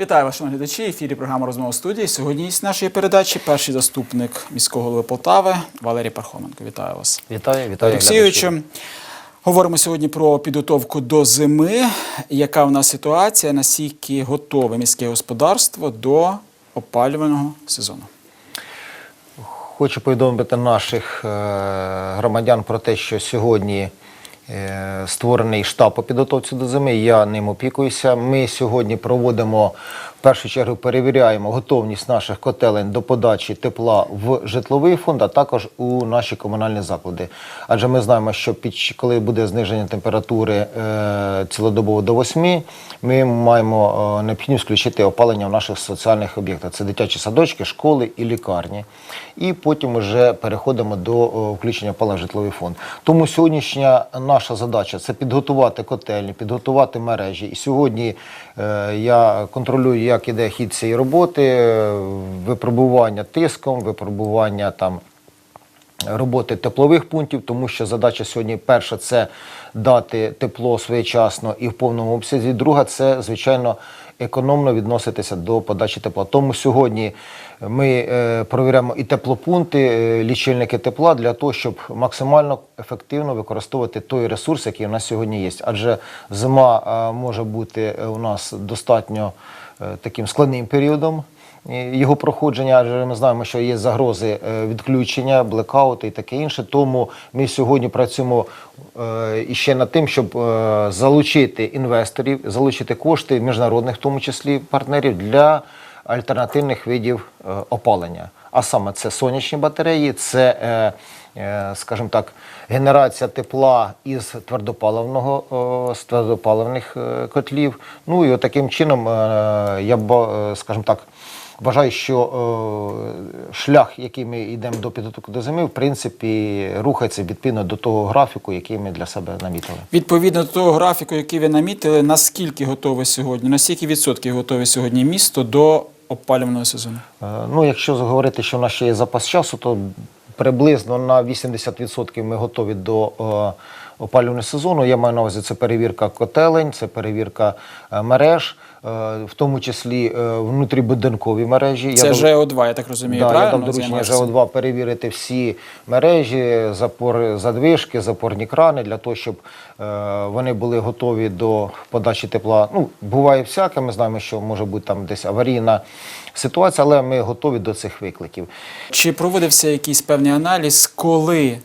Вітаю вас, шановні глядачі. Ефірі програма розмова студії. Сьогодні з нашої передачі перший заступник міського голови Полтави Валерій Пархоменко. Вітаю вас. Вітаю, вітаю. Олексійовичу. Говоримо сьогодні про підготовку до зими. Яка в нас ситуація? Наскільки готове міське господарство до опалювального сезону? Хочу повідомити наших е, громадян про те, що сьогодні е, створений штаб по підготовці до зими. Я ним опікуюся. Ми сьогодні проводимо першу чергу перевіряємо готовність наших котелень до подачі тепла в житловий фонд, а також у наші комунальні заклади. Адже ми знаємо, що під коли буде зниження температури е, цілодобово до 8, ми маємо е, необхідність включити опалення в наших соціальних об'єктах. Це дитячі садочки, школи і лікарні. І потім вже переходимо до о, включення опалення в житловий фонд. Тому сьогоднішня наша задача це підготувати котельні, підготувати мережі. І сьогодні е, я контролюю, як іде хід цієї роботи, випробування тиском, випробування там роботи теплових пунктів, тому що задача сьогодні перша це дати тепло своєчасно і в повному обсязі. Друга це, звичайно, економно відноситися до подачі тепла. Тому сьогодні ми е, і теплопункти, е, лічильники тепла для того, щоб максимально ефективно використовувати той ресурс, який у нас сьогодні є. Адже зима е, може бути е, у нас достатньо таким складним періодом е, його проходження, адже ми знаємо, що є загрози е, відключення, блекаути і таке інше. Тому ми сьогодні працюємо е, іще над тим, щоб е, залучити інвесторів, залучити кошти міжнародних, в тому числі партнерів для альтернативних видів е, опалення. А саме це сонячні батареї, це, е, е, скажімо так, генерація тепла із твердопаливного з твердопаливних е, котлів. Ну і таким чином, я е, скажімо так. Вважаю, що е, шлях, який ми йдемо до підготовки до зими, в принципі, рухається відповідно до того графіку, який ми для себе намітили. Відповідно до того графіку, який ви намітили, наскільки готове сьогодні, на скільки відсотків готове сьогодні місто до опалювального сезону? Е, Ну, якщо говорити, що в нас ще є запас часу, то приблизно на 80% ми готові до е, опалювального сезону. Я маю на увазі це перевірка котелень, це перевірка е, мереж, е, в тому числі е, внутрібудинкові мережі. Це Я дов- ЖО2, я так розумію, Да, я правильно? дав доручення ЖО2 перевірити всі мережі, запори, задвижки, запорні крани для того, щоб вони були готові до подачі тепла. Ну, буває всяке, ми знаємо, що може бути там десь аварійна ситуація, але ми готові до цих викликів. Чи проводився якийсь певний аналіз, коли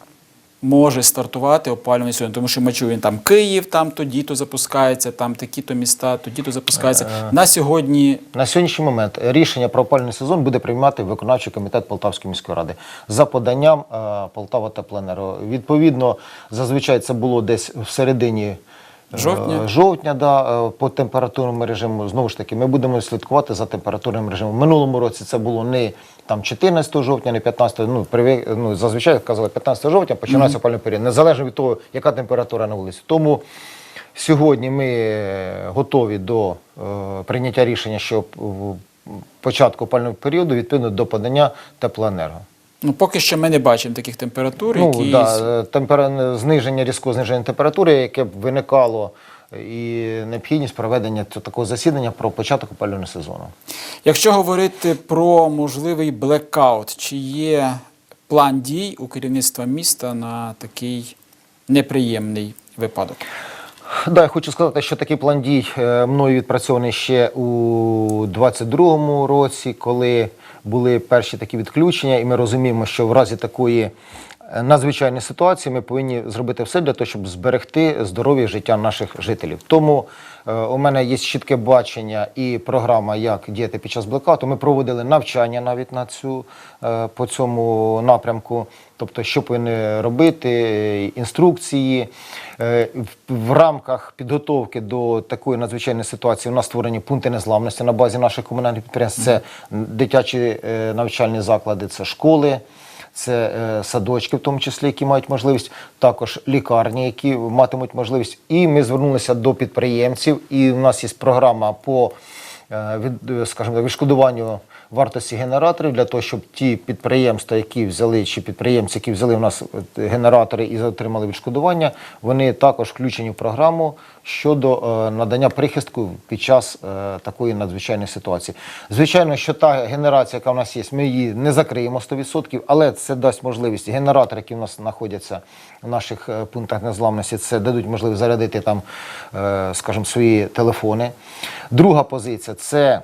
може стартувати опалювальний сезон? Тому що ми чуємо там Київ, там тоді-то запускається, там такі-то міста, тоді-то запускається. Е, На сьогодні На сьогоднішній момент рішення про опалювальний сезон буде приймати виконавчий комітет Полтавської міської ради за поданням е, Полтава Теплоенерго. Відповідно, зазвичай це було десь в середині. е, Жовтня? Жовтня, да, е, по температурному режиму. Знову ж таки, ми будемо слідкувати за температурним режимом. В минулому році це було не там 14 жовтня, не 15, ну, привик, ну зазвичай казали 15 жовтня, починається опалювальний період, незалежно від того, яка температура на вулиці. Тому Сьогодні ми е, готові до е, прийняття рішення, що в початку опального періоду відповідно до подання теплоенерго. ну поки що ми не бачимо таких температур, Ну, які да, е, зниження різкого зниження температури, яке б виникало, і необхідність проведення такого засідання про початок опалювального сезону. Якщо говорити про можливий блекаут, чи є план дій у керівництва міста на такий неприємний випадок? Да, я хочу сказати, що такий план дій е, мною відпрацьований ще у 22-му році, коли були перші такі відключення, і ми розуміємо, що в разі такої надзвичайної ситуації ми повинні зробити все для того, щоб зберегти здоров'я життя наших жителів. Тому е, у мене є чітке бачення і програма, як діяти під час блекауту. Ми проводили навчання навіть на цю е, по цьому напрямку. Тобто, що повинні робити, інструкції. Е, в- В рамках підготовки до такої надзвичайної ситуації у нас створені пункти незламності на базі наших комунальних підприємств. Це дитячі е, навчальні заклади, це школи. Це е, садочки, в тому числі, які мають можливість, також лікарні, які матимуть можливість. І ми звернулися до підприємців. І у нас є програма по е, від, е, скажімо, відшкодуванню вартості генераторів для того, щоб ті підприємства, які взяли, чи підприємці, які взяли в нас генератори і отримали відшкодування, вони також включені в програму щодо е, надання прихистку під час е, такої надзвичайної ситуації. Звичайно, що та генерація, яка в нас є, ми її не закриємо 100%, але це дасть можливість генератори, які в нас знаходяться в наших е, пунктах незламності, це дадуть можливість зарядити там, скажімо, свої телефони. Друга позиція це.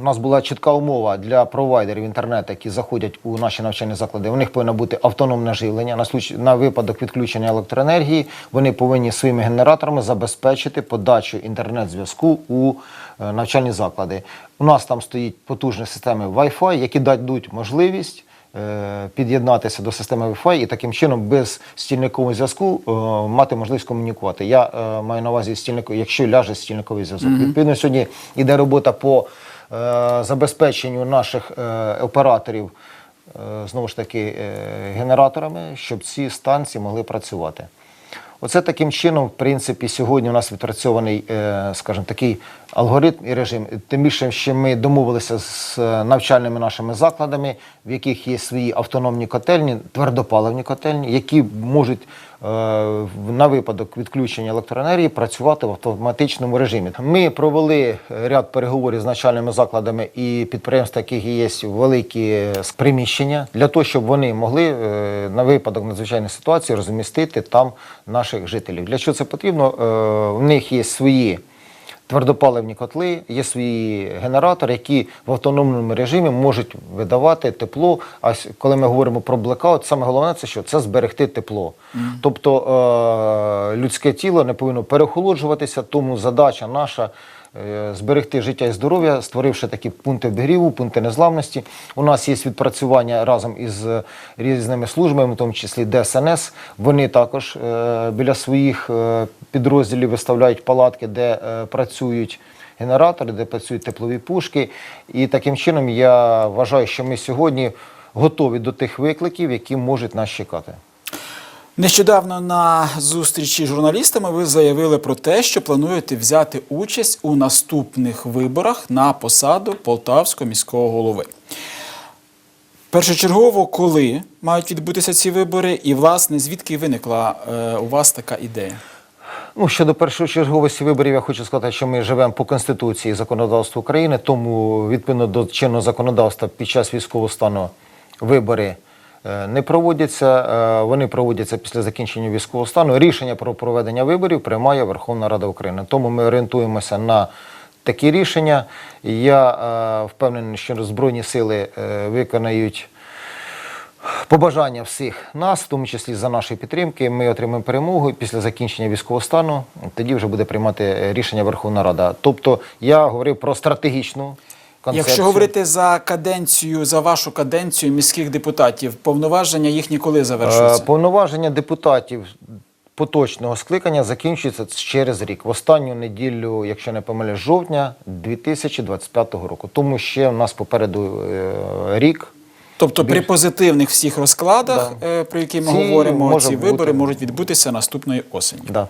У нас була чітка умова для провайдерів інтернету, які заходять у наші навчальні заклади. У них повинно бути автономне живлення. На случай на випадок відключення електроенергії вони повинні своїми генераторами забезпечити подачу інтернет-зв'язку у е, навчальні заклади. У нас там стоїть потужні системи Wi-Fi, які дадуть можливість. е, Під'єднатися до системи Wi-Fi і таким чином без стільникового зв'язку е, мати можливість комунікувати. Я маю на увазі стільнику, якщо ляже стільниковий зв'язок. Відповідно, сьогодні йде робота по забезпеченню наших е, операторів е, знову ж таки е, генераторами, щоб ці станції могли працювати. Оце таким чином, в принципі, сьогодні у нас відпрацьований, е, скажімо, такий алгоритм і режим. Тим більше, що ми домовилися з е, навчальними нашими закладами, в яких є свої автономні котельні, твердопаливні котельні, які можуть е, на випадок відключення електроенергії працювати в автоматичному режимі. Ми провели ряд переговорів з начальними закладами і підприємств, яких є великі е, приміщення, для того, щоб вони могли е, на випадок надзвичайної ситуації розмістити там наших жителів. Для чого це потрібно? Е, В них є свої. Твердопаливні котли, є свої генератори, які в автономному режимі можуть видавати тепло. А коли ми говоримо про блекаут, саме головне це що? Це зберегти тепло. Тобто е- людське тіло не повинно переохолоджуватися, тому задача наша. е, Зберегти життя і здоров'я, створивши такі пункти обігріву, пункти незламності. У нас є відпрацювання разом із е, різними службами, в тому числі ДСНС. Вони також е, біля своїх підрозділів виставляють палатки, де е, працюють генератори, де працюють теплові пушки. І таким чином я вважаю, що ми сьогодні готові до тих викликів, які можуть нас чекати. Нещодавно на зустрічі з журналістами ви заявили про те, що плануєте взяти участь у наступних виборах на посаду Полтавського міського голови. Першочергово, коли мають відбутися ці вибори, і власне звідки виникла е, у вас така ідея? Ну, щодо першочерговості виборів, я хочу сказати, що ми живемо по Конституції і законодавству України, тому відповідно до чинного законодавства під час військового стану вибори е, не проводяться. Е, Вони проводяться після закінчення військового стану. Рішення про проведення виборів приймає Верховна Рада України. Тому ми орієнтуємося на такі рішення. Я е, впевнений, що Збройні сили виконають побажання всіх нас, в тому числі за нашої підтримки, ми отримаємо перемогу і після закінчення військового стану. Тоді вже буде приймати рішення Верховна Рада. Тобто я говорив про стратегічну концепцію. Якщо говорити за каденцію, за вашу каденцію міських депутатів, повноваження їхні коли Е, завершуються? повноваження депутатів поточного скликання закінчується через рік, в останню неділю, якщо не помиляюсь, жовтня 2025 року. Тому ще в нас попереду е, рік. Тобто при позитивних всіх розкладах, Да. е, про які ми Ці говоримо, може ці бути. вибори можуть відбутися наступної осені. Да.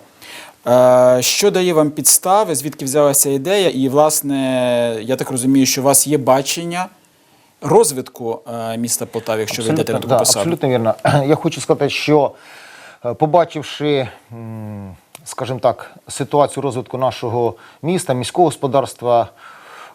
Е, Що дає вам підстави, звідки взялася ідея? І, власне, я так розумію, що у вас є бачення розвитку е, міста Полтави, якщо ви йдете на таку да, посаду. абсолютно вірно. Я хочу сказати, що побачивши, скажімо так, ситуацію розвитку нашого міста, міського господарства,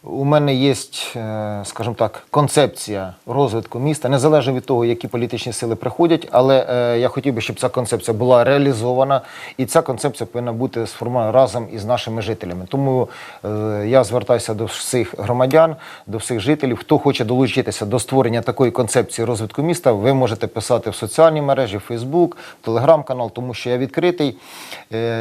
у мене є, е, скажімо так, концепція розвитку міста, незалежно від того, які політичні сили приходять, але е, я хотів би, щоб ця концепція була реалізована, і ця концепція повинна бути сформована разом із нашими жителями. Тому е, я звертаюся до всіх громадян, до всіх жителів. Хто хоче долучитися до створення такої концепції розвитку міста, ви можете писати в соціальні мережі, Фейсбук, телеграм-канал, тому що я відкритий.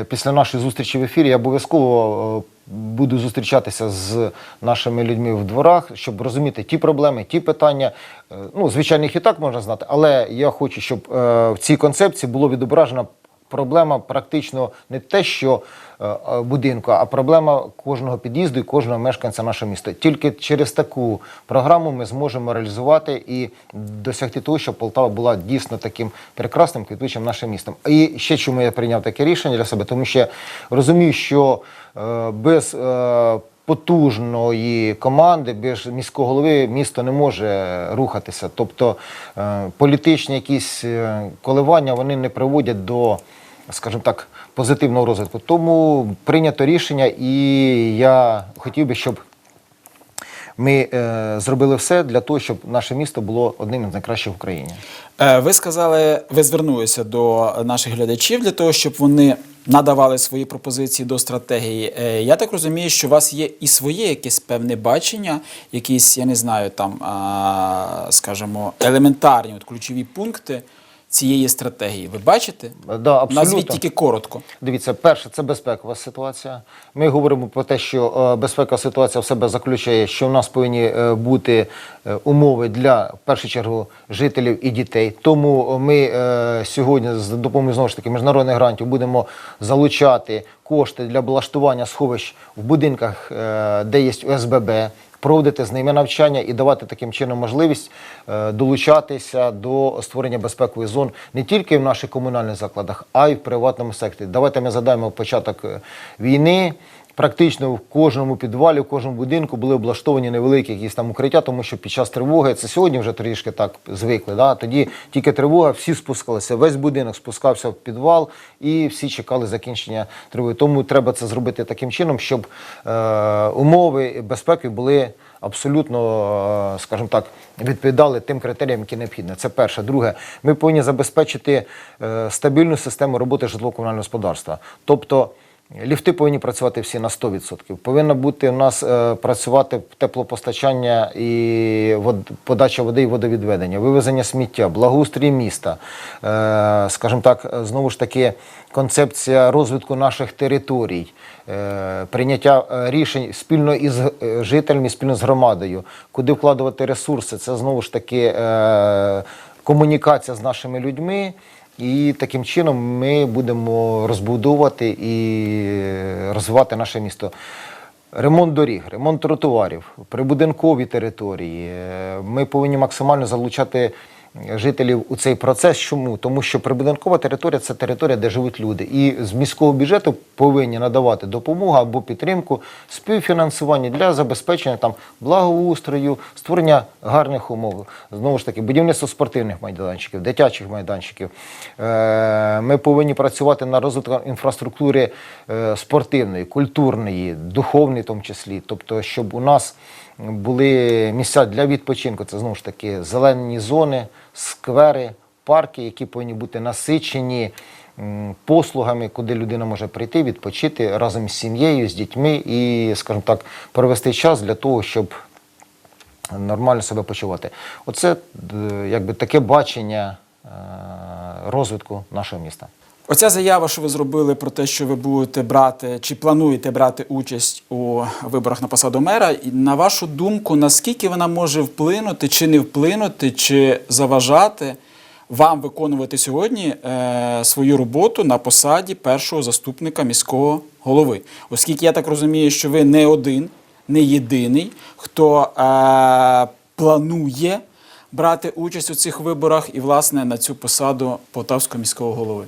Після нашої зустрічі в ефірі я обов'язково. Буду зустрічатися з нашими людьми в дворах, щоб розуміти ті проблеми, ті питання. Е, Ну, звичайно, їх і так можна знати, але я хочу, щоб е, в цій концепції було відображено проблема практично не те, що е, е, будинку, а проблема кожного під'їзду і кожного мешканця нашого міста. Тільки через таку програму ми зможемо реалізувати і досягти того, щоб Полтава була дійсно таким прекрасним квітучим нашим містом. І ще чому я прийняв таке рішення для себе, тому що я розумію, що е, без потужної команди, без міського голови місто не може рухатися. Тобто політичні якісь коливання вони не приводять до, скажімо так, позитивного розвитку. Тому прийнято рішення, і я хотів би, щоб ми е, зробили все для того, щоб наше місто було одним із найкращих в Україні. Е, Ви сказали, ви звернулися до наших глядачів для того, щоб вони надавали свої пропозиції до стратегії. Е, Я так розумію, що у вас є і своє якесь певне бачення, якісь, я не знаю, там, а, скажімо, елементарні от ключові пункти цієї стратегії. Ви бачите? Да, абсолютно. Назвіть тільки коротко. Дивіться, перше, це безпекова ситуація. Ми говоримо про те, що е, безпекова ситуація в себе заключає, що в нас повинні е, бути е, умови для в першу чергу жителів і дітей. Тому ми сьогодні з допомогою знову ж таки міжнародних грантів будемо залучати кошти для облаштування сховищ в будинках, де є ОСББ. Проводити з ними навчання і давати таким чином можливість е, долучатися до створення безпекових зон не тільки в наших комунальних закладах, а й в приватному секторі. Давайте ми задаємо початок е, війни. Практично в кожному підвалі, в кожному будинку були облаштовані невеликі якісь там укриття, тому що під час тривоги це сьогодні вже трішки так звикли. Да? Тоді тільки тривога, всі спускалися, весь будинок спускався в підвал і всі чекали закінчення тривоги. Тому треба це зробити таким чином, щоб е, умови безпеки були абсолютно, е, скажімо так, відповідали тим критеріям, які необхідні. Це перше. Друге, ми повинні забезпечити е, стабільну систему роботи житлово-комунального господарства. Тобто Ліфти повинні працювати всі на 100%. Повинно бути у нас е, працювати теплопостачання і вод, подача води і водовідведення, вивезення сміття, благоустрій міста. Е, скажімо так, знову ж таки, концепція розвитку наших територій, е, прийняття е, рішень спільно із е, жителями, спільно з громадою, куди вкладувати ресурси. Це знову ж таки е, комунікація з нашими людьми. І таким чином ми будемо розбудовувати і розвивати наше місто. Ремонт доріг, ремонт тротуарів, прибудинкові території. Е, Ми повинні максимально залучати жителів у цей процес. Чому? Тому що прибудинкова територія це територія, де живуть люди. І з міського бюджету повинні надавати допомогу або підтримку, співфінансування для забезпечення там благоустрою, створення гарних умов. Знову ж таки, будівництво спортивних майданчиків, дитячих майданчиків. Е, Ми повинні працювати на розвиток інфраструктури е, спортивної, культурної, духовної, в тому числі. Тобто, щоб у нас були місця для відпочинку. Це знову ж таки зелені зони, сквери, парки, які повинні бути насичені послугами, куди людина може прийти, відпочити разом з сім'єю, з дітьми і, скажімо так, провести час для того, щоб нормально себе почувати. Оце е, якби таке бачення е, розвитку нашого міста. Оця заява, що ви зробили про те, що ви будете брати чи плануєте брати участь у виборах на посаду мера, і на вашу думку, наскільки вона може вплинути, чи не вплинути, чи заважати вам виконувати сьогодні е, свою роботу на посаді першого заступника міського голови? Оскільки я так розумію, що ви не один, не єдиний, хто е, планує брати участь у цих виборах і, власне, на цю посаду Полтавського міського голови.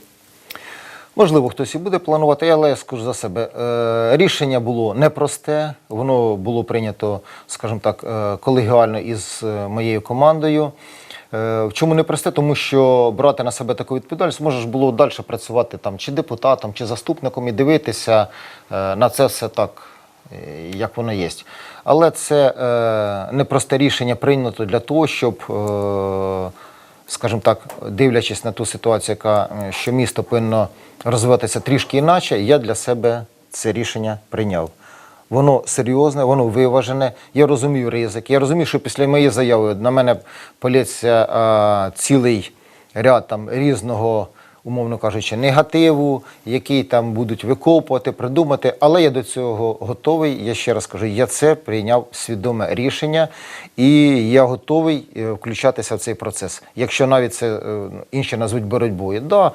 Можливо, хтось і буде планувати, але я скажу за себе. Е, рішення було непросте, воно було прийнято, скажімо так, е, колегіально із е, моєю командою. В чому непросте? Тому що брати на себе таку відповідальність можеш було далі працювати там чи депутатом, чи заступником і дивитися на це все так, як воно є. Але це непросте рішення прийнято для того, щоб. Скажімо так, дивлячись на ту ситуацію, яка е, що місто повинно розвиватися трішки інакше, я для себе це рішення прийняв. Воно серйозне, воно виважене. Я розумію ризик. Я розумію, що після моєї заяви на мене полється а, цілий ряд там різного, умовно кажучи, негативу, який там будуть викопувати, придумати. Але я до цього готовий. Я ще раз кажу, я це прийняв свідоме рішення, і я готовий е, включатися в цей процес. Якщо навіть це е, інші назвуть боротьбою, да,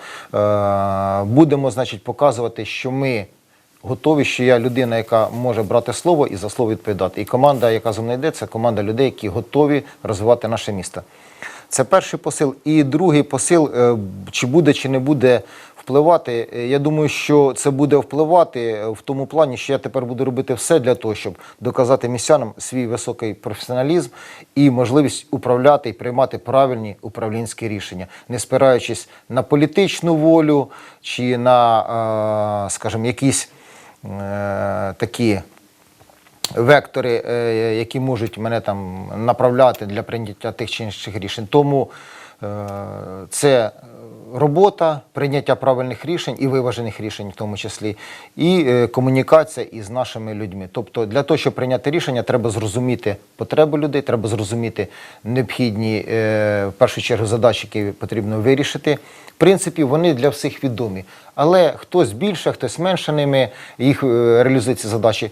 е, будемо, значить, показувати, що ми. Готові, що я людина, яка може брати слово і за слово відповідати. І команда, яка зі мною йде, це команда людей, які готові розвивати наше місто. Це перший посил. І другий посил, е, чи буде, чи не буде впливати. Е, Я думаю, що це буде впливати в тому плані, що я тепер буду робити все для того, щоб доказати містянам свій високий професіоналізм і можливість управляти і приймати правильні управлінські рішення, не спираючись на політичну волю чи на, е, скажімо, якісь е, такі вектори, е, які можуть мене там направляти для прийняття тих чи інших рішень. Тому е, це робота, прийняття правильних рішень і виважених рішень, в тому числі, і е, комунікація із нашими людьми. Тобто, для того, щоб прийняти рішення, треба зрозуміти потреби людей, треба зрозуміти необхідні е, в першу чергу задачі, які потрібно вирішити. В принципі, вони для всіх відомі. Але хтось більше, хтось менше ними їх е, реалізує ці задачі.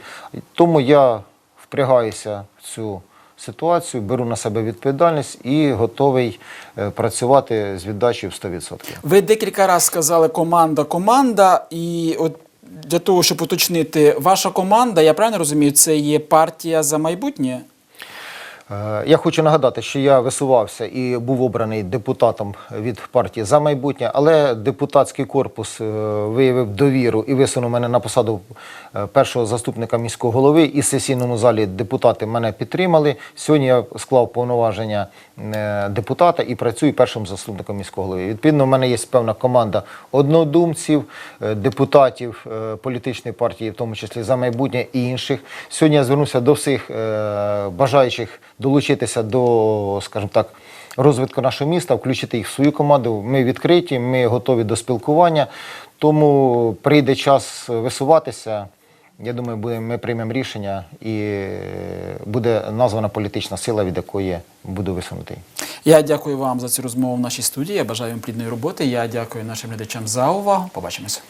Тому я впрягаюся в цю ситуацію, беру на себе відповідальність і готовий е, працювати з віддачею в 100%. Ви декілька разів сказали команда, команда, і от для того, щоб уточнити, ваша команда, я правильно розумію, це є партія за майбутнє? Е, Я хочу нагадати, що я висувався і був обраний депутатом від партії за майбутнє, але депутатський корпус е, виявив довіру і висунув мене на посаду е, першого заступника міського голови. І в сесійному залі депутати мене підтримали. Сьогодні я склав повноваження депутата і працюю першим заступником міського голови. Відповідно, в мене є певна команда однодумців, депутатів політичної партії, в тому числі за майбутнє і інших. Сьогодні я звернувся до всіх бажаючих долучитися до, скажімо так, розвитку нашого міста, включити їх в свою команду. Ми відкриті, ми готові до спілкування. Тому прийде час висуватися. Я думаю, ми приймемо рішення і буде названа політична сила, від якої буду висунутий. Я дякую вам за цю розмову в нашій студії. Я бажаю вам плідної роботи. Я дякую нашим глядачам за увагу. Побачимося.